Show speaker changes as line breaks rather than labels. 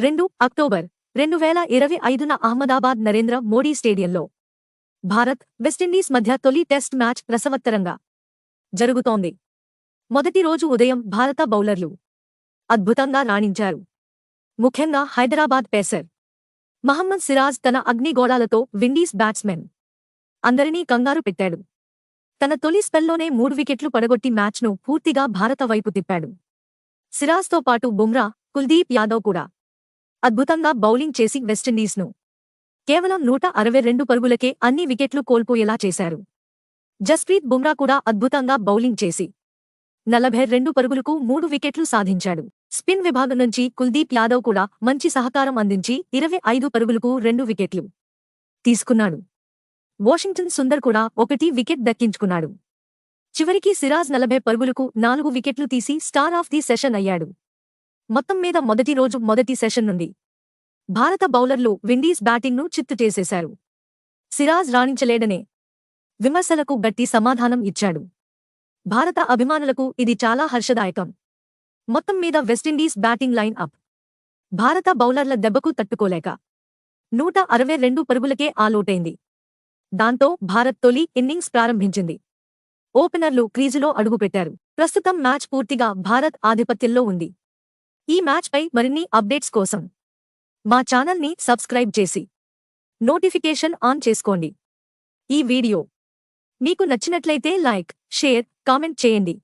రెండు అక్టోబర్ రెండు వేల ఇరవై ఐదున అహ్మదాబాద్ నరేంద్ర మోడీ స్టేడియంలో. భారత్ వెస్టిండీస్ మధ్య తొలి టెస్ట్ మ్యాచ్ రసవత్తరంగా జరుగుతోంది. మొదటి రోజు ఉదయం భారత బౌలర్లు అద్భుతంగా రాణించారు. ముఖ్యంగా హైదరాబాద్ పేసర్ మహమ్మద్ సిరాజ్ తన అగ్నిగోళాలతో విండీస్ బ్యాట్స్మెన్ అందరినీ కంగారు పెట్టాడు. తన తొలి స్పెల్లోనే మూడు వికెట్లు పడగొట్టి మ్యాచ్ను పూర్తిగా భారత వైపు తిప్పాడు. సిరాజ్తో పాటు బుమ్రా కుల్దీప్ యాదవ్ కూడా అద్భుతంగా బౌలింగ్ చేసి వెస్టిండీస్ను కేవలం నూట అరవై రెండు పరుగులకే అన్ని వికెట్లు కోల్పోయేలా చేశారు. జస్ప్రీత్ బుమ్రా కూడా అద్భుతంగా బౌలింగ్ చేసి నలభై రెండు పరుగులకు మూడు వికెట్లు సాధించాడు. స్పిన్ విభాగం నుంచి కుల్దీప్ యాదవ్ కూడా మంచి సహకారం అందించి ఇరవై ఐదు పరుగులకు రెండు వికెట్లు తీసుకున్నాడు. వాషింగ్టన్ సుందర్ కూడా ఒకటి వికెట్ దక్కించుకున్నాడు. చివరికి సిరాజ్ నలభై పరుగులకు నాలుగు వికెట్లు తీసి స్టార్ ఆఫ్ ది సెషన్ అయ్యాడు. మొత్తం మీద మొదటి రోజు మొదటి సెషన్ నుండి భారత బౌలర్లు విండీస్ బ్యాటింగ్ను చిత్తు చేసేశారు. సిరాజ్ రాణించలేడనే విమర్శలకు గట్టి సమాధానం ఇచ్చాడు. భారత అభిమానులకు ఇది చాలా హర్షదాయకం. మొత్తం మీద వెస్టిండీస్ బ్యాటింగ్ లైన్ అప్. భారత బౌలర్ల దెబ్బకు తట్టుకోలేక నూట అరవై రెండు పరుగులకే ఆలోటైంది దాంతో భారత్ తొలి ఇన్నింగ్స్ ప్రారంభించింది. ఓపెనర్లు క్రీజులో అడుగుపెట్టారు. ప్రస్తుతం మ్యాచ్ పూర్తిగా భారత్ ఆధిపత్యంలో ఉంది. ఈ మ్యాచ్పై మరిన్ని అప్డేట్స్ కోసం మా ఛానల్ని సబ్స్క్రైబ్ చేసి నోటిఫికేషన్ ఆన్ చేసుకోండి. ఈ వీడియో మీకు నచ్చినట్లయితే లైక్ షేర్ కామెంట్ చేయండి.